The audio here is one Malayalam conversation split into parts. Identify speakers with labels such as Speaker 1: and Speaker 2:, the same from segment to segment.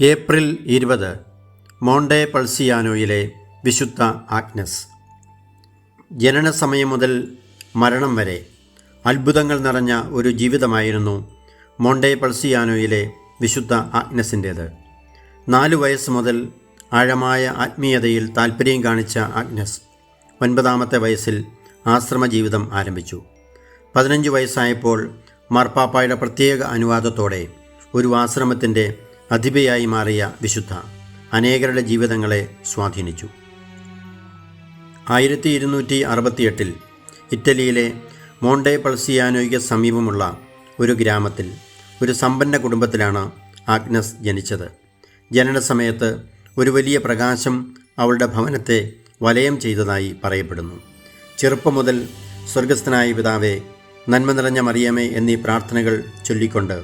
Speaker 1: ഏപ്രിൽ ഇരുപത് മോണ്ടേ പൾസിയാനോയിലെ വിശുദ്ധ ആഗ്നസ്. ജനനസമയം മുതൽ മരണം വരെ അത്ഭുതങ്ങൾ നിറഞ്ഞ ഒരു ജീവിതമായിരുന്നു മോണ്ടേ പൾസിയാനോയിലെ വിശുദ്ധ ആഗ്നസിന്റേത്. നാലു വയസ്സ് മുതൽ ആഴമായ ആത്മീയതയിൽ താൽപ്പര്യം കാണിച്ച ആഗ്നസ് ഒൻപതാമത്തെ വയസ്സിൽ ആശ്രമ ജീവിതം ആരംഭിച്ചു. പതിനഞ്ച് വയസ്സായപ്പോൾ മാർപ്പാപ്പായുടെ പ്രത്യേക അനുവാദത്തോടെ ഒരു ആശ്രമത്തിന്റെ അധിപയായി മാറിയ വിശുദ്ധ അനേകരുടെ ജീവിതങ്ങളെ സ്വാധീനിച്ചു. ആയിരത്തി ഇരുന്നൂറ്റി അറുപത്തിയെട്ടിൽ ഇറ്റലിയിലെ മോണ്ടെ പൾസിയാനോയ്ക്ക് സമീപമുള്ള ഒരു ഗ്രാമത്തിൽ ഒരു സമ്പന്ന കുടുംബത്തിലാണ് ആഗ്നസ് ജനിച്ചത്. ജനനസമയത്ത് ഒരു വലിയ പ്രകാശം അവളുടെ ഭവനത്തെ വലയം ചെയ്തതായി പറയപ്പെടുന്നു. ചെറുപ്പം മുതൽ സ്വർഗസ്ഥനായ പിതാവെ നന്മ നിറഞ്ഞ മറിയമേ എന്നീ പ്രാർത്ഥനകൾ ചൊല്ലിക്കൊണ്ട്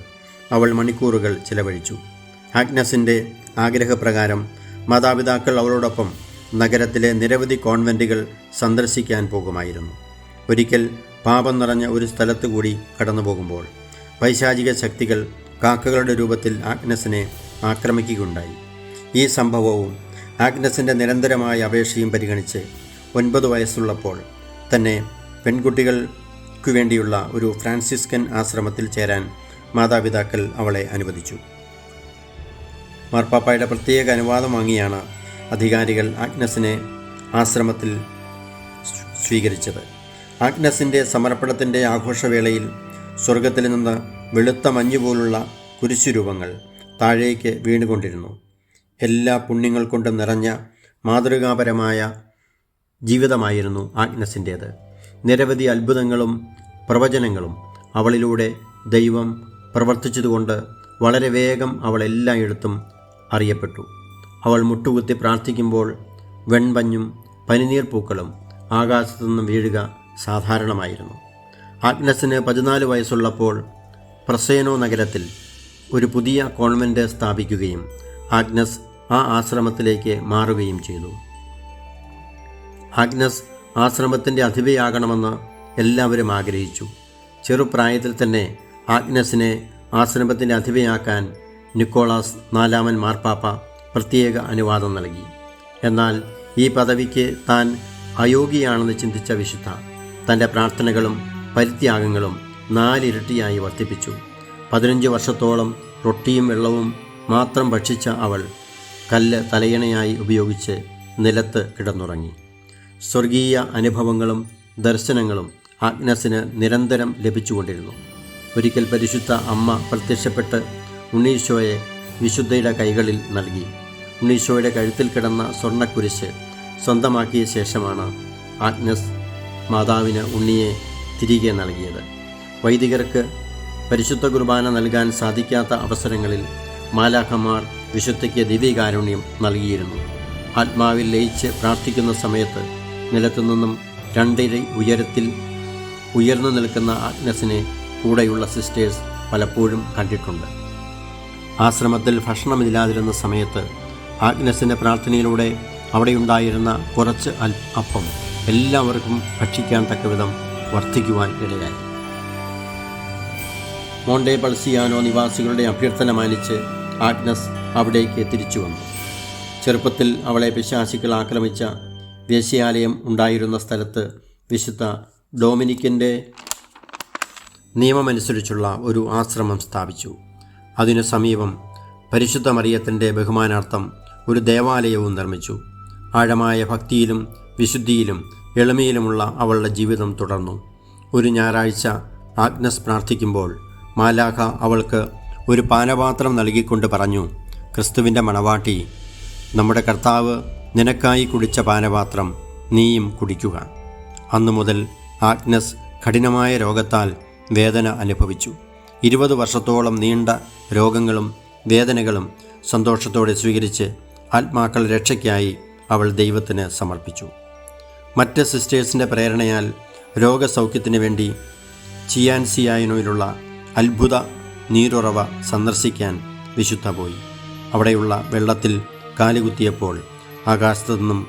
Speaker 1: അവൾ മണിക്കൂറുകൾ ചിലവഴിച്ചു. ആഗ്നസിന്റെ ആഗ്രഹപ്രകാരം മാതാപിതാക്കൾ അവളോടൊപ്പം നഗരത്തിലെ നിരവധി കോൺവെന്റുകൾ സന്ദർശിക്കാൻ പോകുമായിരുന്നു. ഒരിക്കൽ പാപം നിറഞ്ഞ ഒരു സ്ഥലത്തു കൂടി കടന്നു പോകുമ്പോൾ പൈശാചിക ശക്തികൾ കാക്കകളുടെ രൂപത്തിൽ ആഗ്നസിനെ ആക്രമിക്കുകയുണ്ടായി. ഈ സംഭവവും ആഗ്നസിന്റെ നിരന്തരമായ അപേക്ഷയും പരിഗണിച്ച് ഒൻപത് വയസ്സുള്ളപ്പോൾ തന്നെ പെൺകുട്ടികൾക്കു വേണ്ടിയുള്ള ഒരു ഫ്രാൻസിസ്കൻ ആശ്രമത്തിൽ ചേരാൻ മാതാപിതാക്കൾ അവളെ അനുവദിച്ചു. മാർപ്പാപ്പായുടെ പ്രത്യേക അനുവാദം വാങ്ങിയാണ് അധികാരികൾ ആഗ്നസിനെ ആശ്രമത്തിൽ സ്വീകരിച്ചത്. ആഗ്നസിന്റെ സമർപ്പണത്തിന്റെ ആഘോഷവേളയിൽ സ്വർഗത്തിൽ നിന്ന് വെളുത്ത മഞ്ഞ് പോലുള്ള കുരിശുരൂപങ്ങൾ താഴേക്ക് വീണുകൊണ്ടിരുന്നു. എല്ലാ പുണ്യങ്ങൾ കൊണ്ട് നിറഞ്ഞ മാതൃകാപരമായ ജീവിതമായിരുന്നു ആഗ്നസിന്റേത് നിരവധി അത്ഭുതങ്ങളും പ്രവചനങ്ങളും അവളിലൂടെ ദൈവം പ്രവർത്തിച്ചതുകൊണ്ട് വളരെ വേഗം അവൾ എല്ലായിടത്തും അറിയപ്പെട്ടു. അവൾ മുട്ടുകുത്തി പ്രാർത്ഥിക്കുമ്പോൾ വെൺപഞ്ഞും പനിനീർ പൂക്കളും ആകാശത്തു നിന്ന് വീഴുക സാധാരണമായിരുന്നു. ആഗ്നസിന് പതിനാല് വയസ്സുള്ളപ്പോൾ പ്രസേനോ നഗരത്തിൽ ഒരു പുതിയ കോൺവെന്റ് സ്ഥാപിക്കുകയും ആഗ്നസ് ആ ആശ്രമത്തിലേക്ക് മാറുകയും ചെയ്തു. ആഗ്നസ് ആശ്രമത്തിന്റെ അധിപയാകണമെന്ന് എല്ലാവരും ആഗ്രഹിച്ചു. ചെറുപ്രായത്തിൽ തന്നെ ആഗ്നസിനെ ആശ്രമത്തിന്റെ അധിപയാക്കാൻ നിക്കോളാസ് നാലാമൻ മാർപ്പാപ്പ പ്രത്യേക അനുവാദം നൽകി. എന്നാൽ ഈ പദവിക്ക് താൻ അയോഗ്യയാണെന്ന് ചിന്തിച്ച വിശുദ്ധ തന്റെ പ്രാർത്ഥനകളും പരിത്യാഗങ്ങളും നാലിരട്ടിയായി വർദ്ധിപ്പിച്ചു. പതിനഞ്ച് വർഷത്തോളം റൊട്ടിയും വെള്ളവും മാത്രം ഭക്ഷിച്ച അവൾ കല്ല് തലയണയായി ഉപയോഗിച്ച് നിലത്ത് കിടന്നുറങ്ങി. സ്വർഗീയ അനുഭവങ്ങളും ദർശനങ്ങളും ആഗ്നസിന് നിരന്തരം ലഭിച്ചുകൊണ്ടിരുന്നു. ഒരിക്കൽ പരിശുദ്ധ അമ്മ പ്രത്യക്ഷപ്പെട്ട് ഉണ്ണീശോയെ വിശുദ്ധയുടെ കൈകളിൽ നൽകി. ഉണ്ണീശോയുടെ കഴുത്തിൽ കിടന്ന സ്വർണക്കുരിശ് സ്വന്തമാക്കിയ ശേഷമാണ് ആഗ്നസ് മാതാവിന് ഉണ്ണിയെ തിരികെ നൽകിയത്. വൈദികർക്ക് പരിശുദ്ധ കുർബാന നൽകാൻ സാധിക്കാത്ത അവസരങ്ങളിൽ മാലാഖമാർ വിശുദ്ധയ്ക്ക് ദിവ്യകാരുണ്യം നൽകിയിരുന്നു. ആത്മാവിൽ ലയിച്ച് പ്രാർത്ഥിക്കുന്ന സമയത്ത് നിലത്തുനിന്നും രണ്ടിര ഉയരത്തിൽ ഉയർന്നു നിൽക്കുന്ന ആഗ്നസിനെ കൂടെയുള്ള സിസ്റ്റേഴ്സ് പലപ്പോഴും കണ്ടിട്ടുണ്ട്. ആശ്രമത്തിൽ ഭക്ഷണമില്ലാതിരുന്ന സമയത്ത് ആഗ്നസിന്റെ പ്രാർത്ഥനയിലൂടെ അവിടെയുണ്ടായിരുന്ന കുറച്ച് അൽ അപ്പം എല്ലാവർക്കും ഭക്ഷിക്കാൻ തക്കവിധം വർദ്ധിക്കുവാൻ ഇടയായി. മോണ്ടേ പൾസിയാനോ നിവാസികളുടെ അഭ്യർത്ഥന മാനിച്ച് ആഗ്നസ് അവിടേക്ക് തിരിച്ചു വന്നു. ചെറുപ്പത്തിൽ അവളെ പിശാചികൾ ആക്രമിച്ച വേശ്യാലയം ഉണ്ടായിരുന്ന സ്ഥലത്ത് വിശുദ്ധ ഡോമിനിക്കിന്റെ നിയമമനുസരിച്ചുള്ള ഒരു ആശ്രമം സ്ഥാപിച്ചു. അതിനു സമീപം പരിശുദ്ധ മറിയത്തിന്റെ ബഹുമാനാർത്ഥം ഒരു ദേവാലയവും നിർമ്മിച്ചു. ആഴമായ ഭക്തിയിലും വിശുദ്ധിയിലും എളിമയിലുമുള്ള അവളുടെ ജീവിതം തുടർന്നു. ഒരു ഞായറാഴ്ച ആഗ്നസ് പ്രാർത്ഥിക്കുമ്പോൾ മാലാഖ അവൾക്ക് ഒരു പാനപാത്രം നൽകിക്കൊണ്ട് പറഞ്ഞു ക്രിസ്തുവിന്റെ മണവാട്ടി നമ്മുടെ കർത്താവ് നിനക്കായി കുടിച്ച പാനപാത്രം നീയും കുടിക്കുക. അന്നു മുതൽ ആഗ്നസ് കഠിനമായ രോഗത്താൽ വേദന അനുഭവിച്ചു. ഇരുപത് വർഷത്തോളം നീണ്ട രോഗങ്ങളും വേദനകളും സന്തോഷത്തോടെ സ്വീകരിച്ച് ആത്മാക്കൾ രക്ഷയ്ക്കായി അവൾ ദൈവത്തിന് സമർപ്പിച്ചു. മറ്റ് സിസ്റ്റേഴ്സിന്റെ പ്രേരണയാൽ രോഗസൗഖ്യത്തിന് വേണ്ടി ചിയാൻസിയായനോയിലുള്ള അത്ഭുത നീരുറവ സന്ദർശിക്കാൻ വിശുദ്ധ പോയി. അവിടെയുള്ള വെള്ളത്തിൽ കാലുകുത്തിയപ്പോൾ ആകാശത്തു നിന്നും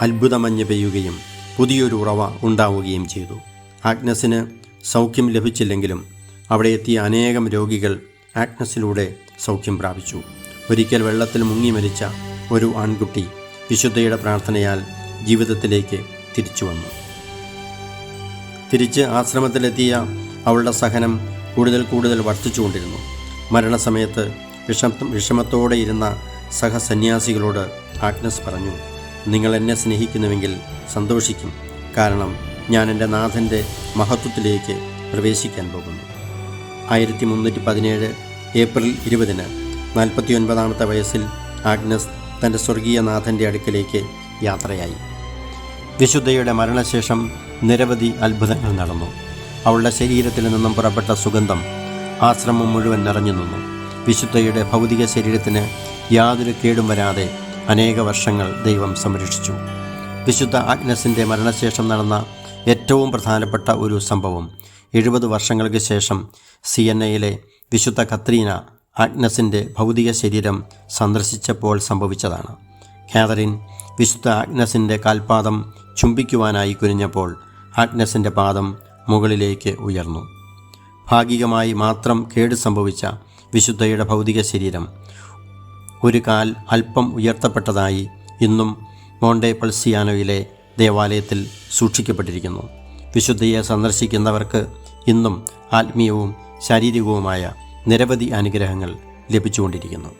Speaker 1: അത്ഭുതമഞ്ഞ് പെയ്യുകയും പുതിയൊരു ഉറവ ഉണ്ടാവുകയും ചെയ്തു. ആഗ്നസിന് സൗഖ്യം ലഭിച്ചില്ലെങ്കിലും അവിടെ എത്തിയ അനേകം രോഗികൾ ആഗ്നസിലൂടെ സൗഖ്യം പ്രാപിച്ചു. ഒരിക്കൽ വെള്ളത്തിൽ മുങ്ങി മരിച്ച ഒരു ആൺകുട്ടി വിശുദ്ധയുടെ പ്രാർത്ഥനയാൽ ജീവിതത്തിലേക്ക് തിരിച്ചു വന്നു. തിരിച്ച് ആശ്രമത്തിലെത്തിയ അവളുടെ സഹനം കൂടുതൽ കൂടുതൽ വർദ്ധിച്ചുകൊണ്ടിരുന്നു. മരണസമയത്ത് വിഷമ വിഷമത്തോടെ ഇരുന്ന സഹസന്യാസികളോട് ആഗ്നസ് പറഞ്ഞു നിങ്ങൾ എന്നെ സ്നേഹിക്കുന്നുവെങ്കിൽ സന്തോഷിക്കും. കാരണം ഞാൻ എന്റെ നാഥന്റെ മഹത്വത്തിലേക്ക് പ്രവേശിക്കാൻ പോകുന്നു. ആയിരത്തി മുന്നൂറ്റി പതിനേഴ് ഏപ്രിൽ ഇരുപതിന് നാൽപ്പത്തി ഒൻപതാമത്തെ വയസ്സിൽ ആഗ്നസ് തന്റെ സ്വർഗീയ നാഥന്റെ അടുക്കലേക്ക് യാത്രയായി. വിശുദ്ധയുടെ മരണശേഷം നിരവധി അത്ഭുതങ്ങൾ നടന്നു. അവളുടെ ശരീരത്തിൽ നിന്നും പുറപ്പെട്ട സുഗന്ധം ആശ്രമം മുഴുവൻ നിറഞ്ഞു നിന്നു. വിശുദ്ധയുടെ ഭൗതിക ശരീരത്തിന് യാതൊരു കേടും വരാതെ അനേക വർഷങ്ങൾ ദൈവം സംരക്ഷിച്ചു. വിശുദ്ധ ആഗ്നസിന്റെ മരണശേഷം നടന്ന ഏറ്റവും പ്രധാനപ്പെട്ട ഒരു സംഭവം എഴുപത് വർഷങ്ങൾക്ക് ശേഷം സി എൻ എയിലെ വിശുദ്ധ കത്രീന ആഗ്നസിന്റെ ഭൗതിക ശരീരം സന്ദർശിച്ചപ്പോൾ സംഭവിച്ചതാണ്. കാതറിൻ വിശുദ്ധ ആഗ്നസിന്റെ കാൽപാദം ചുംബിക്കുവാനായി കുനിഞ്ഞപ്പോൾ ആഗ്നസിന്റെ പാദം മുകളിലേക്ക് ഉയർന്നു. ഭാഗികമായി മാത്രം കേട് സംഭവിച്ച വിശുദ്ധയുടെ ഭൗതിക ശരീരം ഒരു കാൽ അല്പം ഉയർത്തപ്പെട്ടതായി ഇന്നും മോണ്ടെ പൾസിയാനോയിലെ ദേവാലയത്തിൽ സൂക്ഷിക്കപ്പെട്ടിരിക്കുന്നു. വിശുദ്ധയെ സന്ദർശിക്കുന്നവർക്ക് ഇന്നും ആത്മീയവും ശാരീരികവുമായ നിരവധി അനുഗ്രഹങ്ങൾ ലഭിച്ചുകൊണ്ടിരിക്കുന്നു.